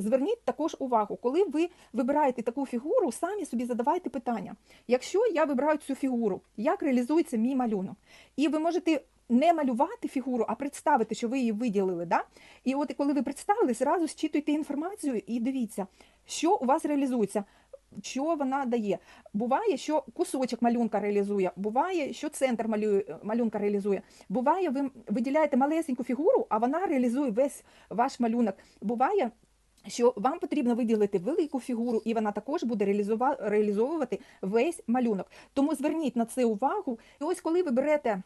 Зверніть також увагу, коли ви вибираєте таку фігуру, самі собі задавайте питання. Якщо я вибираю цю фігуру, як реалізується мій малюнок? І ви можете не малювати фігуру, а представити, що ви її виділили. Да? І от коли ви представили, зразу зчитуйте інформацію і дивіться, що у вас реалізується. Що вона дає? Буває, що кусочок малюнка реалізує, буває, що центр малюнка реалізує. Буває, ви виділяєте малесеньку фігуру, а вона реалізує весь ваш малюнок. Буває, що вам потрібно виділити велику фігуру, і вона також буде реалізовувати весь малюнок. Тому зверніть на це увагу. І ось коли ви берете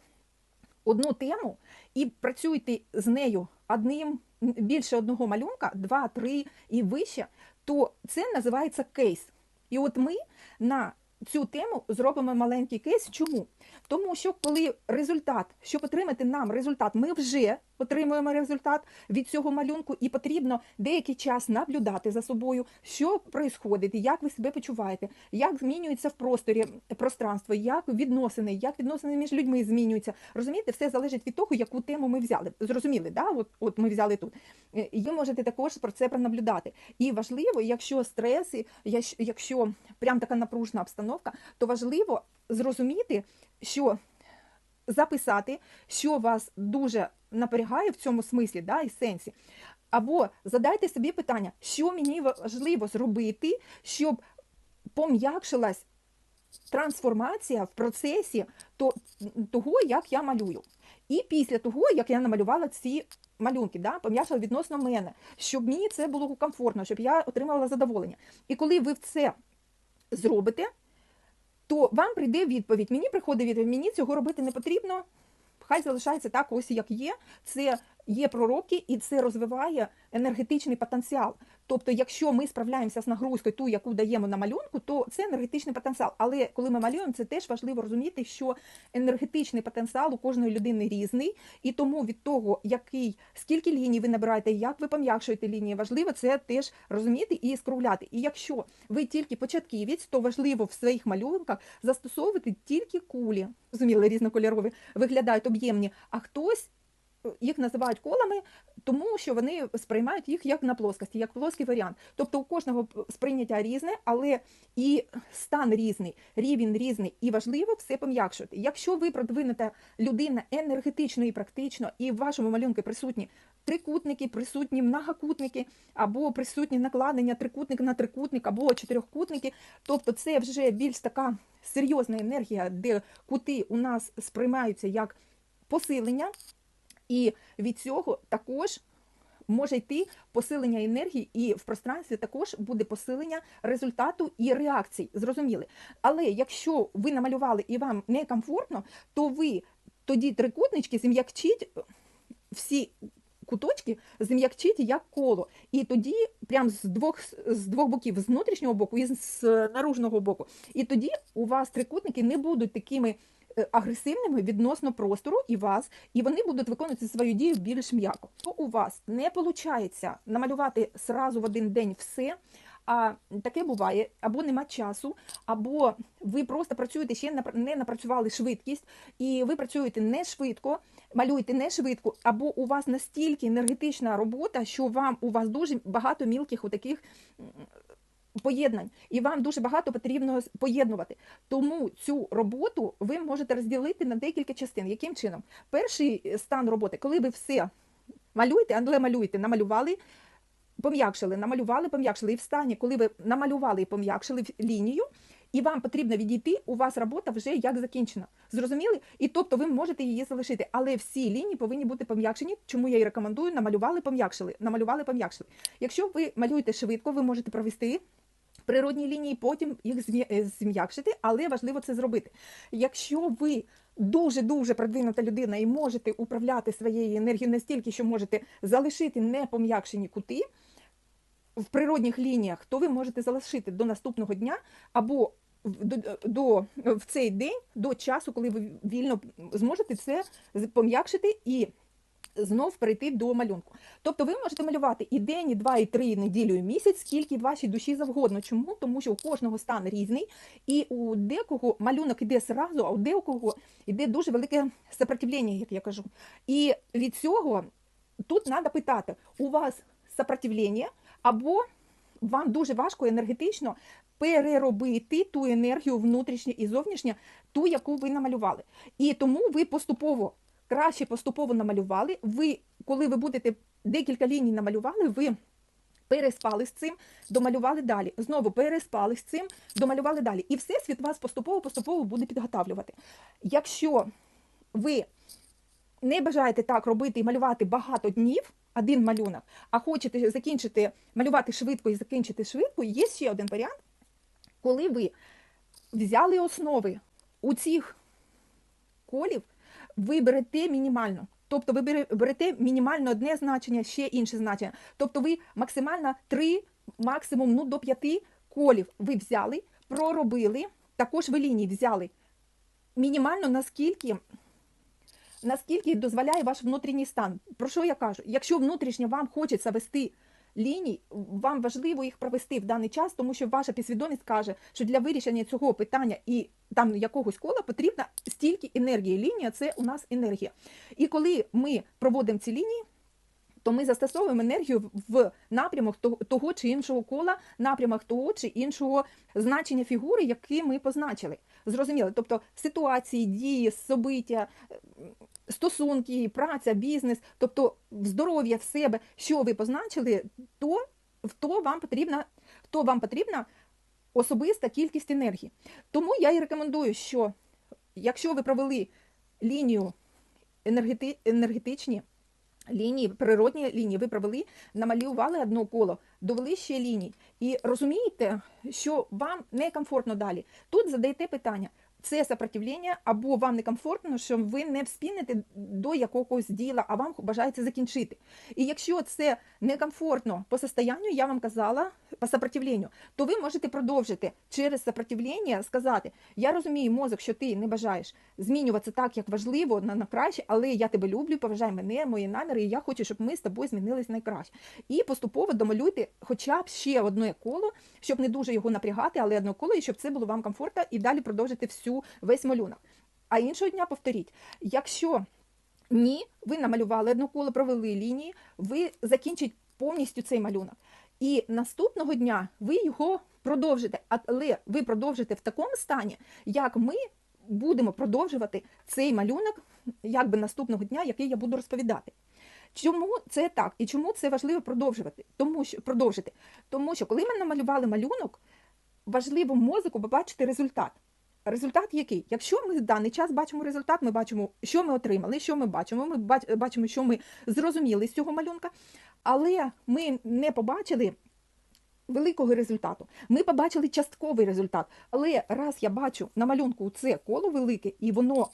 одну тему і працюєте з нею одним більше одного малюнка, два, три і вище, то це називається кейс. І от ми на цю тему зробимо маленький кейс. Чому? Тому що коли результат, щоб отримати нам результат, ми вже отримуємо результат від цього малюнку, і потрібно деякий час наблюдати за собою, що відбувається, як ви себе почуваєте, як змінюється в просторі пространство, як відносини, як відносини між людьми змінюються. Розумієте, все залежить від того, яку тему ми взяли. Зрозуміли, да? От, от ми взяли тут. Е, І можете також про це пронаблюдати. І важливо, якщо стрес, якщо прям така напружена обстановка, то важливо зрозуміти, що записати, що вас дуже напрягає в цьому смислі, да, і сенсі. Або задайте собі питання, що мені важливо зробити, щоб пом'якшилась трансформація в процесі того, як я малюю. І після того, як я намалювала ці малюнки, да, пом'якшила відносно мене, щоб мені це було комфортно, щоб я отримала задоволення. І коли ви це зробите, то вам прийде відповідь. Мені приходить відповідь, мені цього робити не потрібно. Хай залишається так, ось як є. Це є пророки, і це розвиває енергетичний потенціал. Тобто, якщо ми справляємося з нагрузкою, ту, яку даємо на малюнку, то це енергетичний потенціал. Але коли ми малюємо, це теж важливо розуміти, що енергетичний потенціал у кожної людини різний, і тому від того, який скільки ліній ви набираєте, як ви пом'якшуєте лінії, важливо це теж розуміти і скругляти. І якщо ви тільки початківець, то важливо в своїх малюнках застосовувати тільки кулі. Розуміли, різнокольорові виглядають об'ємні, а хтось їх називають колами, тому що вони сприймають їх як на плоскості, як плоский варіант. Тобто у кожного сприйняття різне, але і стан різний, рівень різний, і важливо все пом'якшувати. Якщо ви продвинута людина енергетично і практично, і в вашому малюнку присутні трикутники, присутні многокутники, або присутні накладення трикутник на трикутник, або чотирьохкутники, тобто це вже більш така серйозна енергія, де кути у нас сприймаються як посилення. І від цього також може йти посилення енергії, і в пространстві також буде посилення результату і реакцій. Зрозуміли. Але якщо ви намалювали і вам некомфортно, то ви тоді трикутнички зм'якчіть всі. Куточки зм'якчіть як коло, і тоді прям з двох з двох боків, з внутрішнього боку і з наружного боку. І тоді у вас трикутники не будуть такими агресивними відносно простору і вас, і вони будуть виконувати свою дію більш м'яко. То у вас не виходить намалювати сразу в один день все. А таке буває, або нема часу, або ви просто працюєте ще не напрацювали швидкість, і ви працюєте не швидко, малюєте не швидко, або у вас настільки енергетична робота, що вам у вас дуже багато мілких таких поєднань, і вам дуже багато потрібно поєднувати. Тому цю роботу ви можете розділити на декілька частин. Яким чином? Перший е, стан роботи, коли ви все малюєте, але малюєте, намалювали. Пом'якшили, намалювали, пом'якшили. І в стані, коли ви намалювали і пом'якшили лінію, і вам потрібно відійти, у вас робота вже як закінчена. Зрозуміли? І тобто ви можете її залишити. Але всі лінії повинні бути пом'якшені, чому я і рекомендую, намалювали, пом'якшили, намалювали, пом'якшили. Якщо ви малюєте швидко, ви можете провести природні лінії, потім їх е, зм'якшити, але важливо це зробити. Якщо ви дуже-дуже продвинута людина і можете управляти своєю енергією настільки, що можете залишити непом'якшені кути в природних лініях, то ви можете залишити до наступного дня або до, до, в цей день, до часу, коли ви вільно зможете це пом'якшити і знов перейти до малюнку. Тобто ви можете малювати і день, і два, і три, і неділю, і місяць, скільки вашій душі завгодно. Чому? Тому що у кожного стан різний, і у декого малюнок іде зразу, а у декого іде дуже велике сопротивлення, як я кажу. І від цього тут треба питати: у вас сопротивлення або вам дуже важко енергетично переробити ту енергію внутрішню і зовнішню, ту, яку ви намалювали. І тому ви поступово краще поступово намалювали. Ви, коли ви будете декілька ліній намалювали, ви переспали з цим, домалювали далі. Знову переспали з цим, домалювали далі. І всесвіт вас поступово-поступово буде підготавлювати. Якщо ви не бажаєте так робити і малювати багато днів, один малюнок, а хочете закінчити малювати швидко і закінчити швидко, є ще один варіант, коли ви взяли основи у цих колів, ви берете мінімально. Тобто ви берете мінімально одне значення, ще інше значення. Тобто ви максимально три, максимум ну, до п'яти колів ви взяли, проробили, також ви лінії взяли мінімально наскільки, наскільки дозволяє ваш внутрішній стан. Про що я кажу? Якщо внутрішньо вам хочеться вести ліній, вам важливо їх провести в даний час, тому що ваша підсвідомість каже, що для вирішення цього питання і там якогось кола потрібно стільки енергії. Лінія це у нас енергія. І коли ми проводимо ці лінії, то ми застосовуємо енергію в напрямок того- чи іншого кола, напрямок того чи іншого значення фігури, які ми позначили. Зрозуміло, тобто ситуації, дії, собиття, стосунки, праця, бізнес, тобто здоров'я в себе, що ви позначили, то, то вам потрібна, то вам потрібна особиста кількість енергії. Тому я і рекомендую, що якщо ви провели лінію енергети, енергетичні, лінії, природні лінії, ви провели, намалювали одне коло, довели ще ліній. І розумієте, що вам некомфортно далі. Тут задаєте питання. Це сопротивлення, або вам некомфортно, що ви не вспінете до якогось діла, а вам бажається закінчити. І якщо це некомфортно по состоянню, я вам казала по сопротивленню, то ви можете продовжити через сопротивлення сказати: Я розумію, мозок, що ти не бажаєш змінюватися так, як важливо на, на краще, але я тебе люблю, поважай мене, мої наміри, і я хочу, щоб ми з тобою змінились найкраще. І поступово домалюйте хоча б ще одне коло, щоб не дуже його напрягати, але одне коло, і щоб це було вам комфортно, і далі продовжити всю весь малюнок. А іншого дня повторіть, якщо ні, ви намалювали одне коло, провели лінії, ви закінчить повністю цей малюнок. І наступного дня ви його продовжите, але ви продовжите в такому стані, як ми будемо продовжувати цей малюнок якби наступного дня, який я буду розповідати. Чому це так? І чому це важливо продовжувати? Тому що продовжити. Тому що коли ми намалювали малюнок, важливо мозку побачити результат. Результат який? Якщо ми в даний час бачимо результат, ми бачимо, що ми отримали, що ми бачимо. Ми бачимо, що ми зрозуміли з цього малюнка, але ми не побачили великого результату. Ми побачили частковий результат. Але раз я бачу на малюнку це коло велике, і воно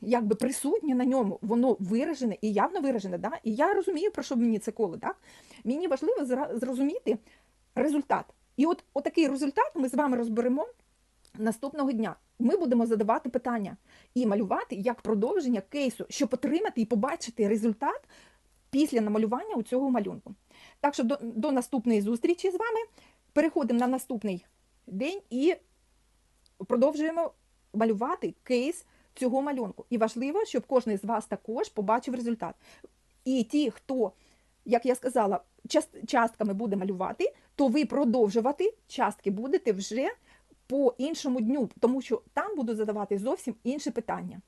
якби присутнє на ньому, воно виражене і явно виражене. Да? І я розумію, про що мені це коло. Так? Мені важливо зрозуміти результат. І от отакий результат ми з вами розберемо наступного дня. Ми будемо задавати питання і малювати як продовження кейсу, щоб отримати і побачити результат після намалювання у цього малюнку. Так що до, до наступної зустрічі з вами. Переходимо на наступний день і продовжуємо малювати кейс цього малюнку. І важливо, щоб кожен з вас також побачив результат. І ті, хто, як я сказала, част- частками буде малювати, то ви продовжувати частки будете вже по іншому дню, тому що там буду задавати зовсім інші питання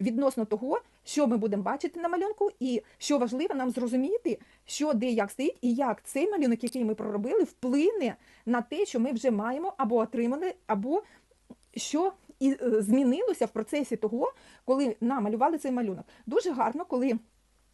відносно того, що ми будемо бачити на малюнку, і що важливо нам зрозуміти, що де як стоїть, і як цей малюнок, який ми проробили, вплине на те, що ми вже маємо або отримали, або що і е, змінилося в процесі того, коли намалювали цей малюнок. Дуже гарно, коли.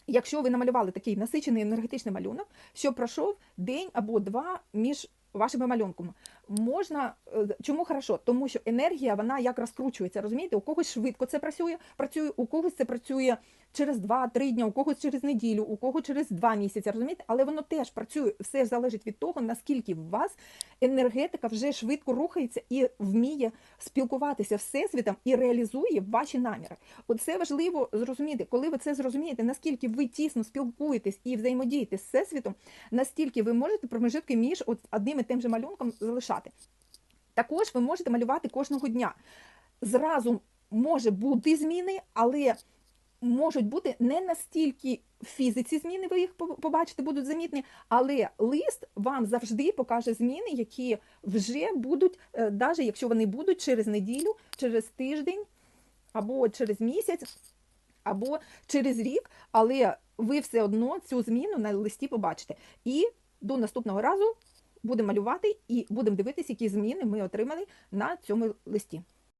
Якщо ви намалювали такий насичений енергетичний малюнок, що пройшов день або два між вашими малюнками. Можна е, чому хорошо? Тому що енергія вона як розкручується. Розумієте, у когось швидко це працює, працює, у когось це працює через 2-3 дні, у когось через неділю, у когось через 2 місяці. Розумієте, але воно теж працює. Все залежить від того, наскільки в вас енергетика вже швидко рухається і вміє спілкуватися всесвітом і реалізує ваші наміри. Оце важливо зрозуміти, коли ви це зрозумієте, наскільки ви тісно спілкуєтесь і взаємодієте з всесвітом, настільки ви можете промежутки між одним і тим же малюнком залишати. Також ви можете малювати кожного дня. Зразу може бути зміни, але можуть бути не настільки в фізиці зміни, ви їх побачите, будуть замітні, але лист вам завжди покаже зміни, які вже будуть, навіть якщо вони будуть через неділю, через тиждень або через місяць, або через рік, але ви все одно цю зміну на листі побачите. І до наступного разу будемо малювати і будемо дивитися, які зміни ми отримали на цьому листі.